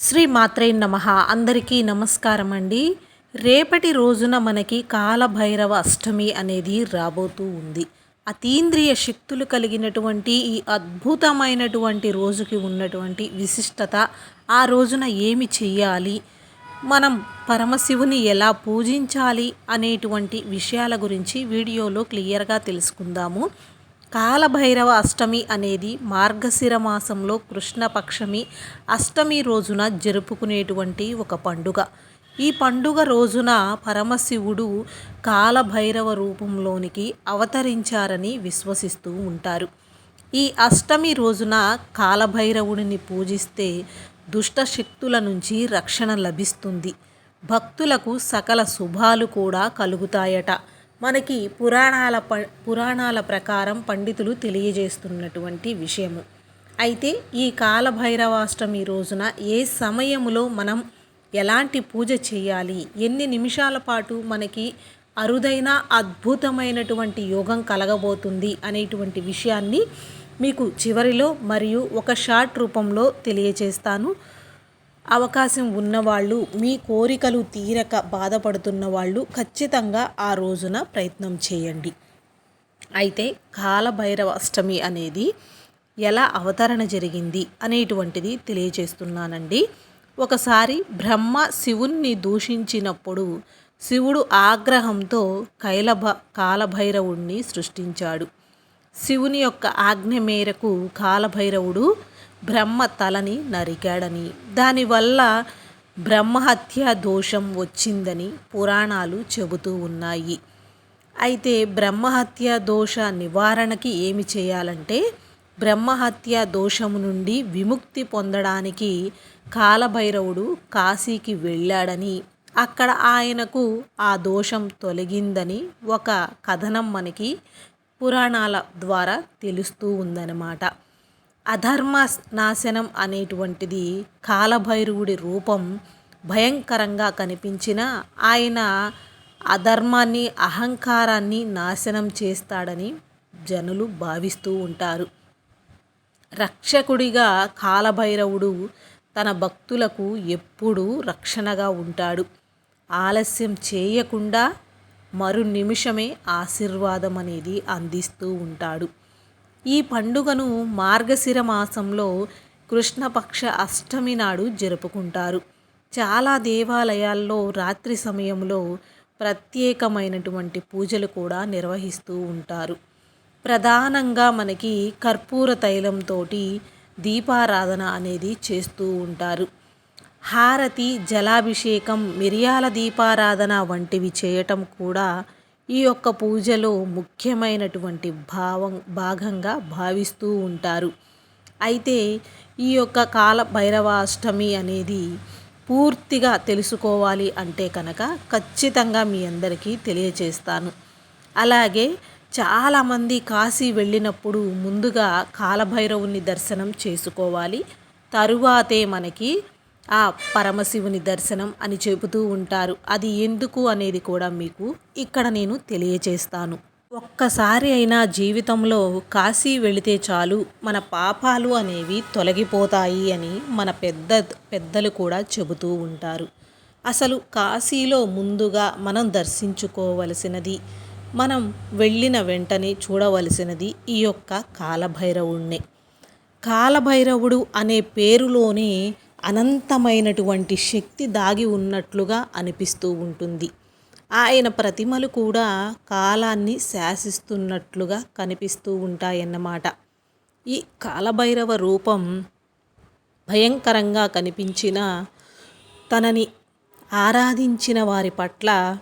శ్రీ మాత్రే నమ. అందరికీ నమస్కారం అండి రేపటి రోజున మనకి కాలభైరవ అష్టమి అనేది రాబోతూ ఉంది. అతీంద్రియ శక్తులు కలిగినటువంటి ఈ అద్భుతమైనటువంటి రోజుకి ఉన్నటువంటి విశిష్టత ఆ రోజున ఏమి చెయ్యాలి? మనం పరమశివుని ఎలా పూజించాలి? అనేటువంటి విషయాల గురించి వీడియోలో క్లియర్గా తెలుసుకుందాము. కాలభైరవ అష్టమి అనేది మార్గశిర మాసంలో కృష్ణపక్షమి అష్టమి రోజున జరుపుకునేటువంటి ఒక పండుగ. ఈ పండుగ రోజున పరమశివుడు కాలభైరవ రూపంలోనికి అవతరించారని విశ్వసిస్తూ ఉంటారు. ఈ అష్టమి రోజున కాలభైరవుడిని పూజిస్తే దుష్ట శక్తుల నుంచి రక్షణ లభిస్తుంది. భక్తులకు సకల శుభాలు కూడా కలుగుతాయట. మనకి పురాణాల ప పురాణాల ప్రకారం పండితులు తెలియజేస్తున్నటువంటి విషయము. అయితే ఈ కాలభైరవాష్టమి రోజున ఏ సమయములో మనం ఎలాంటి పూజ చేయాలి? ఎన్ని నిమిషాల పాటు మనకి అరుదైన అద్భుతమైనటువంటి యోగం కలగబోతుంది అనేటువంటి విషయాన్ని మీకు చివరిలో మరియు ఒక షార్ట్ రూపంలో తెలియజేస్తాను. అవకాశం ఉన్నవాళ్ళు మీ కోరికలు తీరక బాధపడుతున్న వాళ్ళు ఖచ్చితంగా ఆ రోజున ప్రయత్నం చేయండి. అయితే కాలభైరవ అష్టమి అనేది ఎలా అవతరణ జరిగింది అనేటువంటిది తెలియజేస్తున్నానండి. ఒకసారి బ్రహ్మ శివుణ్ణి దూషించినప్పుడు శివుడు ఆగ్రహంతో కైలభ కాలభైరవుణ్ణి సృష్టించాడు. శివుని యొక్క ఆజ్ఞ మేరకు కాలభైరవుడు బ్రహ్మ తలని నరికాడని దానివల్ల బ్రహ్మహత్య దోషం వచ్చిందని పురాణాలు చెబుతూ ఉన్నాయి. అయితే బ్రహ్మహత్య దోష నివారణకి ఏమి చేయాలంటే బ్రహ్మహత్య దోషము నుండి విముక్తి పొందడానికి కాలభైరవుడు కాశీకి వెళ్ళాడని అక్కడ ఆయనకు ఆ దోషం తొలగిందని ఒక కథనం మనకి పురాణాల ద్వారా తెలుస్తూ ఉందన్నమాట. అధర్మ నాశనం అనేటువంటిది కాలభైరవుడి రూపం భయంకరంగా కనిపించిన ఆయన అధర్మాన్ని అహంకారాన్ని నాశనం చేస్తాడని జనులు భావిస్తూ ఉంటారు. రక్షకుడిగా కాలభైరవుడు తన భక్తులకు ఎప్పుడూ రక్షణగా ఉంటాడు. ఆలస్యం చేయకుండా మరు నిమిషమే ఆశీర్వాదం అనేది అందిస్తూ ఉంటాడు. ఈ పండుగను మార్గశిర మాసంలో కృష్ణపక్ష అష్టమి నాడు జరుపుకుంటారు. చాలా దేవాలయాల్లో రాత్రి సమయంలో ప్రత్యేకమైనటువంటి పూజలు కూడా నిర్వహిస్తూ ఉంటారు. ప్రధానంగా మనకి కర్పూర తైలంతో దీపారాధన అనేది చేస్తూ ఉంటారు. హారతి జలాభిషేకం మిరియాల దీపారాధన వంటివి చేయటం కూడా ఈ యొక్క పూజలో ముఖ్యమైనటువంటి భావం భాగంగా భావిస్తూ ఉంటారు. అయితే ఈ యొక్క కాల భైరవాష్టమి అనేది పూర్తిగా తెలుసుకోవాలి అంటే కనుక ఖచ్చితంగా మీ అందరికీ తెలియచేస్తాను. అలాగే చాలామంది కాశీ వెళ్ళినప్పుడు ముందుగా కాలభైరవుని దర్శనం చేసుకోవాలి. తరువాతే మనకి ఆ పరమశివుని దర్శనం అని చెబుతూ ఉంటారు. అది ఎందుకు అనేది కూడా మీకు ఇక్కడ నేను తెలియచేస్తాను. ఒక్కసారి అయినా జీవితంలో కాశీ వెళితే చాలు మన పాపాలు అనేవి తొలగిపోతాయి అని మన పెద్ద పెద్దలు కూడా చెబుతూ ఉంటారు. అసలు కాశీలో ముందుగా మనం దర్శించుకోవలసినది మనం వెళ్ళిన వెంటనే చూడవలసినది ఈ యొక్క కాలభైరవుణ్ణే. కాలభైరవుడు అనే పేరులోనే అనంతమైనటువంటి శక్తి దాగి ఉన్నట్లుగా అనిపిస్తూ ఉంటుంది. ఆయన ప్రతిమలు కూడా కాలాన్ని శాసిస్తున్నట్లుగా కనిపిస్తూ ఉంటాయన్నమాట. ఈ కాలభైరవ రూపం భయంకరంగా కనిపించిన తనని ఆరాధించిన వారి పట్ల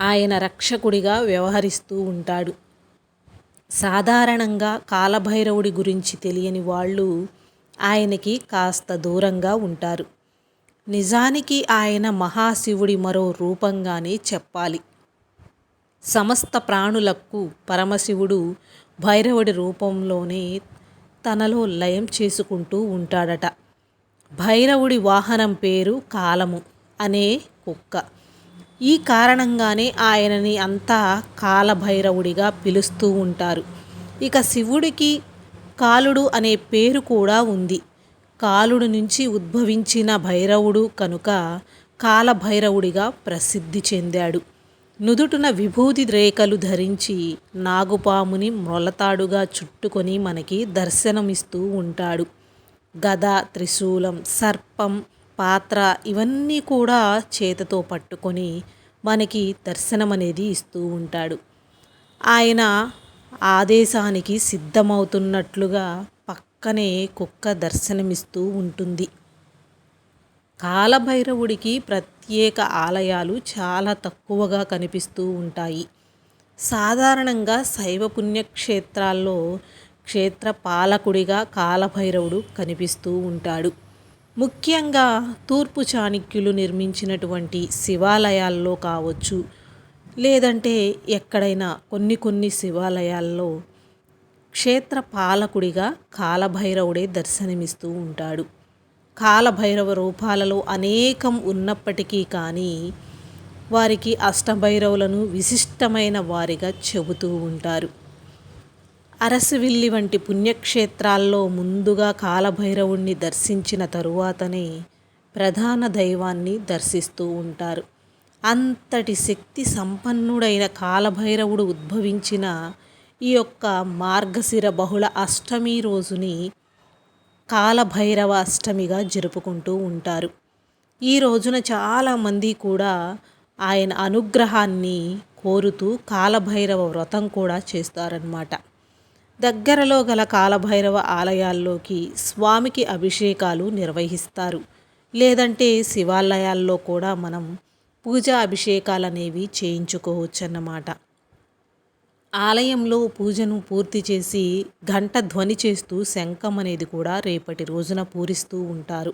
ఆయన రక్షకుడిగా వ్యవహరిస్తూ ఉంటాడు. సాధారణంగా కాలభైరవుడి గురించి తెలియని వాళ్ళు ఆయనకి కాస్త దూరంగా ఉంటారు. నిజానికి ఆయన మహాశివుడి మరో రూపంగానే చెప్పాలి. సమస్త ప్రాణులకు పరమశివుడు భైరవుడి రూపంలోనే తనలో లయం చేసుకుంటూ ఉంటాడట. భైరవుడి వాహనం పేరు కాలము అనే కుక్క. ఈ కారణంగానే ఆయనని అంతా కాలభైరవుడిగా పిలుస్తూ ఉంటారు. ఇక శివుడికి కాలుడు అనే పేరు కూడా ఉంది. కాలుడు నుంచి ఉద్భవించిన భైరవుడు కనుక కాలభైరవుడిగా ప్రసిద్ధి చెందాడు. నుదుటున విభూతి రేఖలు ధరించి నాగుపాముని మొలతాడుగా చుట్టుకొని మనకి దర్శనమిస్తూ ఉంటాడు. గద త్రిశూలం సర్పం పాత్ర ఇవన్నీ కూడా చేతతో పట్టుకొని మనకి దర్శనం అనేది ఇస్తూ ఉంటాడు. ఆయన ఆదేశానికి సిద్ధమవుతున్నట్లుగా పక్కనే కుక్క దర్శనమిస్తూ ఉంటుంది. కాలభైరవుడికి ప్రత్యేక ఆలయాలు చాలా తక్కువగా కనిపిస్తూ ఉంటాయి. సాధారణంగా శైవ పుణ్యక్షేత్రాల్లో క్షేత్ర పాలకుడిగా కాలభైరవుడు కనిపిస్తూ ఉంటాడు. ముఖ్యంగా తూర్పు చాణక్యులు నిర్మించినటువంటి శివాలయాల్లో కావచ్చు లేదంటే ఎక్కడైనా కొన్ని కొన్ని శివాలయాల్లో క్షేత్ర పాలకుడిగా కాలభైరవుడే దర్శనమిస్తూ ఉంటాడు. కాలభైరవ రూపాలలో అనేకం ఉన్నప్పటికీ కానీ వారికి అష్టభైరవులను విశిష్టమైన వారిగా చెబుతూ ఉంటారు. అరసవిల్లి వంటి పుణ్యక్షేత్రాల్లో ముందుగా కాలభైరవుణ్ణి దర్శించిన తరువాతనే ప్రధాన దైవాన్ని దర్శిస్తూ ఉంటారు. అంతటి శక్తి సంపన్నుడైన కాలభైరవుడు ఉద్భవించిన ఈ యొక్క మార్గశిర బహుళ అష్టమి రోజుని కాలభైరవ అష్టమిగా జరుపుకుంటూ ఉంటారు. ఈ రోజున చాలామంది కూడా ఆయన అనుగ్రహాన్ని కోరుతూ కాలభైరవ వ్రతం కూడా చేస్తారన్నమాట. దగ్గరలో గల కాలభైరవ ఆలయాల్లోకి స్వామికి అభిషేకాలు నిర్వహిస్తారు. లేదంటే శివాలయాల్లో కూడా మనం పూజా అభిషేకాలు అనేవి చేయించుకోవచ్చు అన్నమాట ఆలయంలో పూజను పూర్తి చేసి గంట ధ్వని చేస్తూ శంఖం అనేది కూడా రేపటి రోజున పూరిస్తూ ఉంటారు.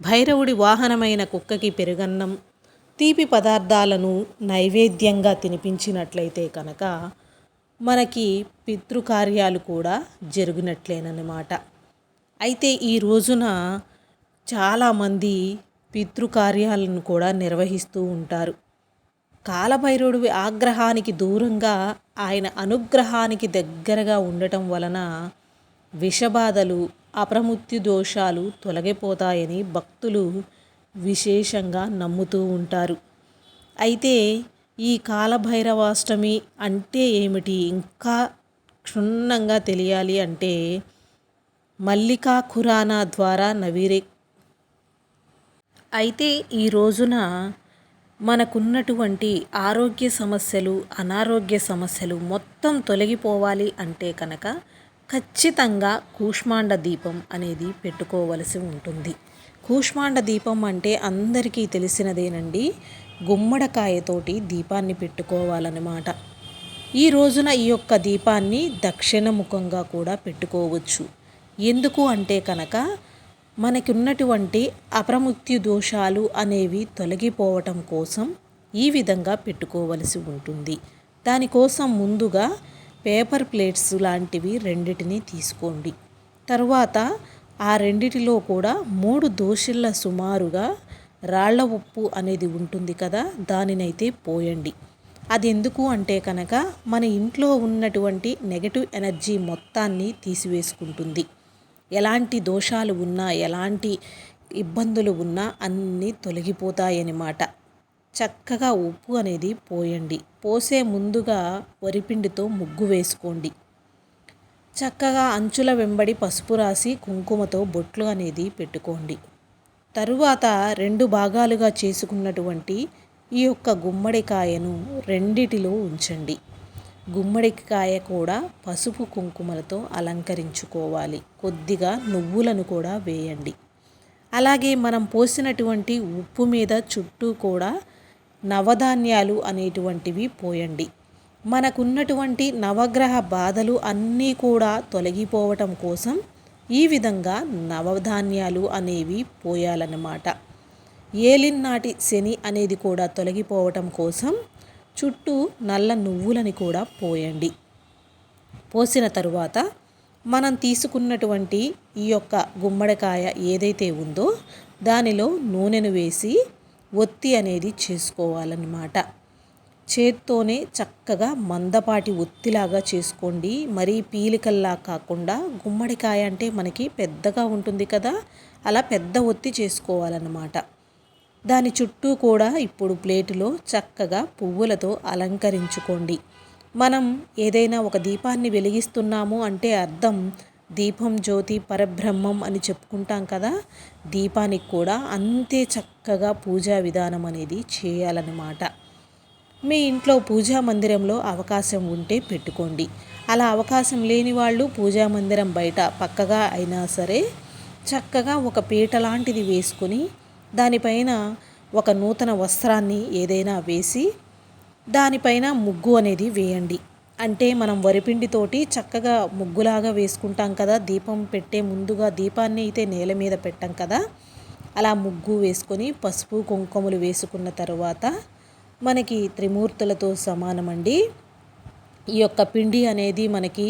భైరవుడి వాహనమైన కుక్కకి పెరుగన్నం తీపి పదార్థాలను నైవేద్యంగా తినిపించినట్లయితే కనుక మనకి పితృకార్యాలు కూడా జరిగినట్లేనమాట అయితే ఈ రోజున చాలామంది పితృకార్యాలను కూడా నిర్వహిస్తూ ఉంటారు. కాలభైరవుడి ఆగ్రహానికి దూరంగా ఆయన అనుగ్రహానికి దగ్గరగా ఉండటం వలన విషబాధలు అప్రమృత్యు దోషాలు తొలగిపోతాయని భక్తులు విశేషంగా నమ్ముతూ ఉంటారు. అయితే ఈ కాలభైరవాష్టమి అంటే ఏమిటి? ఇంకా క్షుణ్ణంగా తెలియాలి అంటే మల్లికా ఖురానా ద్వారా నవీరే అయితే ఈ రోజున మనకున్నటువంటి ఆరోగ్య సమస్యలు అనారోగ్య సమస్యలు మొత్తం తొలగిపోవాలి అంటే కనుక ఖచ్చితంగా కూష్మాండ దీపం అనేది పెట్టుకోవలసి ఉంటుంది. కూష్మాండ దీపం అంటే అందరికీ తెలిసినదేనండి గుమ్మడికాయతోటి దీపాన్ని పెట్టుకోవాలన్నమాట. ఈ రోజున ఈ యొక్క దీపాన్ని దక్షిణముఖంగా కూడా పెట్టుకోవచ్చు. ఎందుకు అంటే కనుక మనకున్నటువంటి అప్రమృత్యు దోషాలు అనేవి తొలగిపోవటం కోసం ఈ విధంగా పెట్టుకోవలసి ఉంటుంది. దానికోసం ముందుగా పేపర్ ప్లేట్స్ లాంటివి రెండిటిని తీసుకోండి. తర్వాత ఆ రెండిటిలో కూడా మూడు దోషుల సుమారుగా రాళ్ళ ఉప్పు అనేది ఉంటుంది కదా దానినైతే పోయండి. అది ఎందుకు అంటే కనుక మన ఇంట్లో ఉన్నటువంటి నెగటివ్ ఎనర్జీ మొత్తాన్ని తీసివేసుకుంటుంది. ఎలాంటి దోషాలు ఉన్నా ఎలాంటి ఇబ్బందులు ఉన్నా అన్నీ తొలగిపోతాయన్నమాట చక్కగా ఉప్పు అనేది పోయండి. పోసే ముందుగా వరిపిండితో ముగ్గు వేసుకోండి. చక్కగా అంచుల వెంబడి పసుపు రాసి కుంకుమతో బొట్లు అనేది పెట్టుకోండి. తరువాత రెండు భాగాలుగా చేసుకున్నటువంటి ఈ యొక్క గుమ్మడికాయను రెండిటిలో ఉంచండి. గుమ్మడికాయ కూడా పసుపు కుంకుమలతో అలంకరించుకోవాలి. కొద్దిగా నువ్వులను కూడా వేయండి. అలాగే మనం పోసినటువంటి ఉప్పు మీద చుట్టూ కూడా నవధాన్యాలు అనేటువంటివి పోయండి. మనకున్నటువంటి నవగ్రహ బాధలు అన్నీ కూడా తొలగిపోవటం కోసం ఈ విధంగా నవధాన్యాలు అనేవి పోయాలన్నమాట. ఏలినాటి శని అనేది కూడా తొలగిపోవటం కోసం చుట్టూ నల్ల నువ్వులని కూడా పోయండి. పోసిన తరువాత మనం తీసుకున్నటువంటి ఈ యొక్క గుమ్మడికాయ ఏదైతే ఉందో దానిలో నూనెను వేసి ఒత్తి అనేది చేసుకోవాలన్నమాట. చేత్తోనే చక్కగా మందపాటి ఒత్తిలాగా చేసుకోండి. మరీ పీలికల్లా కాకుండా గుమ్మడికాయ అంటే మనకి పెద్దగా ఉంటుంది కదా అలా పెద్ద ఒత్తి చేసుకోవాలన్నమాట. దాని చుట్టూ కూడా ఇప్పుడు ప్లేటులో చక్కగా పువ్వులతో అలంకరించుకోండి. మనం ఏదైనా ఒక దీపాన్ని వెలిగిస్తున్నాము అంటే అర్థం దీపం జ్యోతి పరబ్రహ్మం అని చెప్పుకుంటాం కదా. దీపానికి కూడా అంతే చక్కగా పూజా విధానం అనేది చేయాలన్నమాట. మీ ఇంట్లో పూజా మందిరంలో అవకాశం ఉంటే పెట్టుకోండి. అలా అవకాశం లేని వాళ్ళు పూజా మందిరం బయట పక్కగా అయినా సరే చక్కగా ఒక పీట లాంటిది వేసుకొని దానిపైన ఒక నూతన వస్త్రాన్ని ఏదైనా వేసి దానిపైన ముగ్గు అనేది వేయండి. అంటే మనం వరిపిండితోటి చక్కగా ముగ్గులాగా వేసుకుంటాం కదా దీపం పెట్టే ముందుగా దీపాన్ని అయితే నేల మీద పెట్టాం కదా అలా ముగ్గు వేసుకొని పసుపు కుంకుమలు వేసుకున్న తర్వాత మనకి త్రిమూర్తులతో సమానమండి. ఈ యొక్క పిండి అనేది మనకి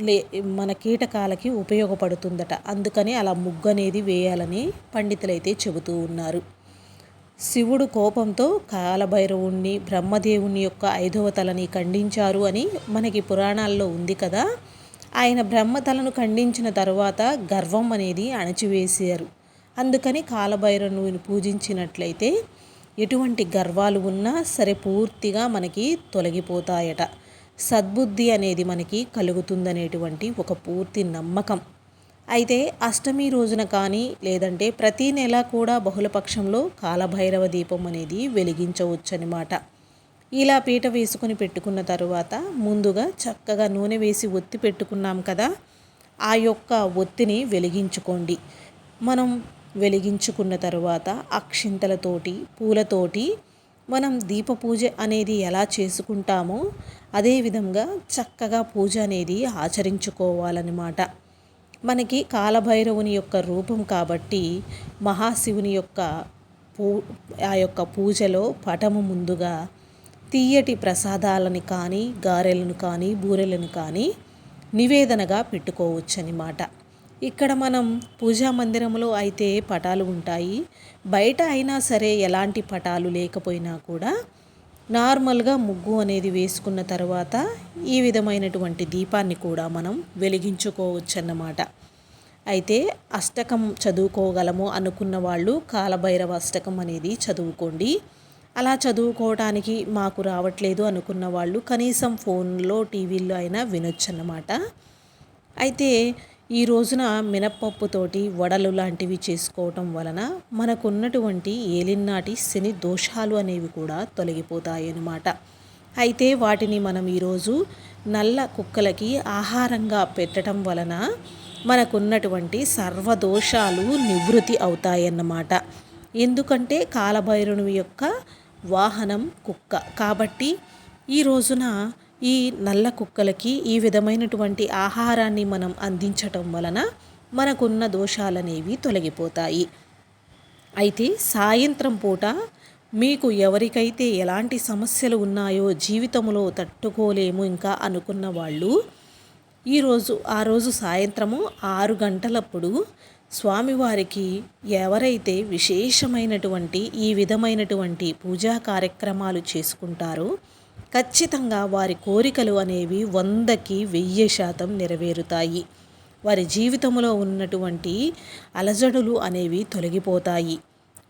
లే మన కీటకాలకి ఉపయోగపడుతుందట. అందుకని అలా ముగ్గు అనేది వేయాలని పండితులైతే చెబుతూ ఉన్నారు. శివుడు కోపంతో కాలభైరవుణ్ణి బ్రహ్మదేవుని యొక్క ఐదవ తలని ఖండించారు అని మనకి పురాణాల్లో ఉంది కదా. ఆయన బ్రహ్మతలను ఖండించిన తర్వాత గర్వం అనేది అణచివేశారు. అందుకని కాలభైరవుని పూజించినట్లయితే ఎటువంటి గర్వాలు ఉన్నా సరే పూర్తిగా మనకి తొలగిపోతాయట. సద్బుద్ధి అనేది మనకి కలుగుతుందనేటువంటి ఒక పూర్తి నమ్మకం. అయితే అష్టమి రోజున కానీ లేదంటే ప్రతి నెల కూడా బహుళపక్షంలో కాలభైరవ దీపం అనేది వెలిగించవచ్చనమాట ఇలా పీట వేసుకుని పెట్టుకున్న తరువాత ముందుగా చక్కగా నూనె వేసి ఒత్తి పెట్టుకున్నాం కదా ఆ యొక్క ఒత్తిని వెలిగించుకోండి. మనం వెలిగించుకున్న తరువాత అక్షింతలతోటి పూలతోటి మనం దీప పూజ అనేది ఎలా చేసుకుంటామో అదేవిధంగా చక్కగా పూజ అనేది ఆచరించుకోవాలన్నమాట. మనకి కాలభైరవుని యొక్క రూపం కాబట్టి మహాశివుని యొక్క పూ ఆ యొక్క పూజలో పటము ముందుగా తీయటి ప్రసాదాలని కానీ గారెలను కానీ బూరెలను కానీ నివేదనగా పెట్టుకోవచ్చనమాట ఇక్కడ మనం పూజా మందిరంలో అయితే పటాలు ఉంటాయి. బయట అయినా సరే ఎలాంటి పటాలు లేకపోయినా కూడా నార్మల్గా ముగ్గు అనేది వేసుకున్న తర్వాత ఈ విధమైనటువంటి దీపాన్ని కూడా మనం వెలిగించుకోవచ్చన్నమాట. అయితే అష్టకం చదువుకోగలము అనుకున్న వాళ్ళు కాలభైరవ అష్టకం అనేది చదువుకోండి. అలా చదువుకోవడానికి మాకు రావట్లేదు అనుకున్న వాళ్ళు కనీసం ఫోన్లో టీవీల్లో అయినా వినొచ్చన్నమాట. అయితే ఈ రోజున మినప్పప్పుతోటి వడలు లాంటివి చేసుకోవటం వలన మనకున్నటువంటి ఏలినాటి శని దోషాలు అనేవి కూడా తొలగిపోతాయి అన్నమాట అయితే వాటిని మనం ఈరోజు నల్ల కుక్కలకి ఆహారంగా పెట్టడం వలన మనకున్నటువంటి సర్వదోషాలు నివృత్తి అవుతాయన్నమాట. ఎందుకంటే కాలభైరుని యొక్క వాహనం కుక్క. కాబట్టి ఈ రోజున ఈ నల్ల కుక్కలకి ఈ విధమైనటువంటి ఆహారాన్ని మనం అందించటం వలన మనకున్న దోషాలనేవి తొలగిపోతాయి. అయితే సాయంత్రం పూట మీకు ఎవరికైతే ఎలాంటి సమస్యలు ఉన్నాయో జీవితంలో తట్టుకోలేము ఇంకా అనుకున్న వాళ్ళు ఈరోజు ఆ రోజు సాయంత్రము ఆరు గంటలప్పుడు స్వామివారికి ఎవరైతే విశేషమైనటువంటి ఈ విధమైనటువంటి పూజా కార్యక్రమాలు చేసుకుంటారో ఖచ్చితంగా వారి కోరికలు అనేవి వందకి వెయ్యి శాతం నెరవేరుతాయి. వారి జీవితంలో ఉన్నటువంటి అలజడులు అనేవి తొలగిపోతాయి.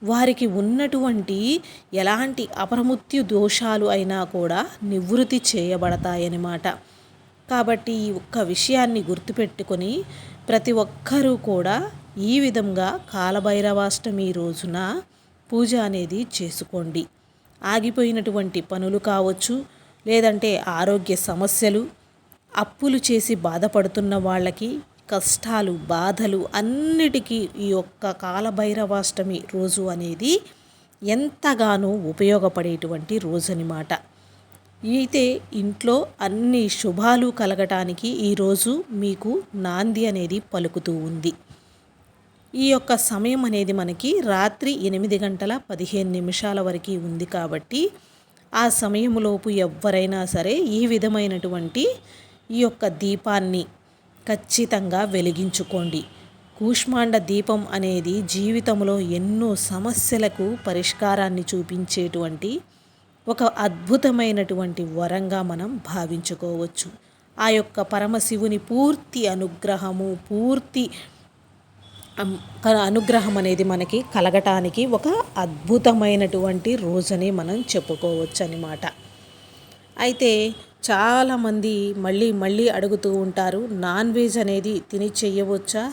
వారికి ఉన్నటువంటి ఎలాంటి అప్రమృత్యు దోషాలు అయినా కూడా నివృత్తి చేయబడతాయన్నమాట. కాబట్టి ఈ ఒక్క విషయాన్ని గుర్తుపెట్టుకొని ప్రతి ఒక్కరూ కూడా ఈ విధంగా కాలభైరవాష్టమి రోజున పూజ అనేది చేసుకోండి. ఆగిపోయినటువంటి పనులు కావచ్చు లేదంటే ఆరోగ్య సమస్యలు అప్పులు చేసి బాధపడుతున్న వాళ్ళకి కష్టాలు బాధలు అన్నిటికీ ఈ యొక్క కాలభైరవాష్టమి రోజు అనేది ఎంతగానో ఉపయోగపడేటువంటి రోజు అనమాట అయితే ఇంట్లో అన్ని శుభాలు కలగటానికి ఈరోజు మీకు నాంది అనేది పలుకుతూ ఉంది. ఈ యొక్క సమయం అనేది మనకి రాత్రి ఎనిమిది గంటల పదిహేను నిమిషాల వరకు ఉంది కాబట్టి ఆ సమయంలోపు ఎవరైనా సరే ఈ విధమైనటువంటి ఈ యొక్క దీపాన్ని ఖచ్చితంగా వెలిగించుకోండి. కూష్మాండ దీపం అనేది జీవితంలో ఎన్నో సమస్యలకు పరిష్కారాన్ని చూపించేటువంటి ఒక అద్భుతమైనటువంటి వరంగా మనం భావించుకోవచ్చు. ఆ యొక్క పరమశివుని పూర్తి అనుగ్రహము పూర్తి అనుగ్రహం అనేది మనకి కలగటానికి ఒక అద్భుతమైనటువంటి రోజని మనం చెప్పుకోవచ్చు అనమాట అయితే చాలామంది మళ్ళీ మళ్ళీ అడుగుతూ ఉంటారు నాన్ వెజ్ అనేది తిని చేయవచ్చా?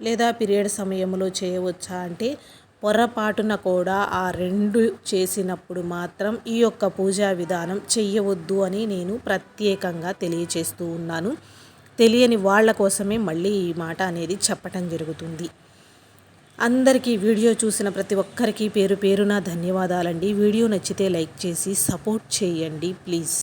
లేదా పీరియడ్ సమయంలో చేయవచ్చా? అంటే పొరపాటున కూడా ఆ రెండు చేసినప్పుడు మాత్రం ఈ యొక్క పూజా విధానం చెయ్యవద్దు అని నేను ప్రత్యేకంగా తెలియచేస్తూ ఉన్నాను. తెలియని వాళ్ళ కోసమే మళ్ళీ ఈ మాట అనేది చెప్పటం జరుగుతుంది. అందరికీ వీడియో చూసిన ప్రతి ఒక్కరికి పేరు పేరున ధన్యవాదాలండి. వీడియో నచ్చితే లైక్ చేసి సపోర్ట్ చేయండి ప్లీజ్.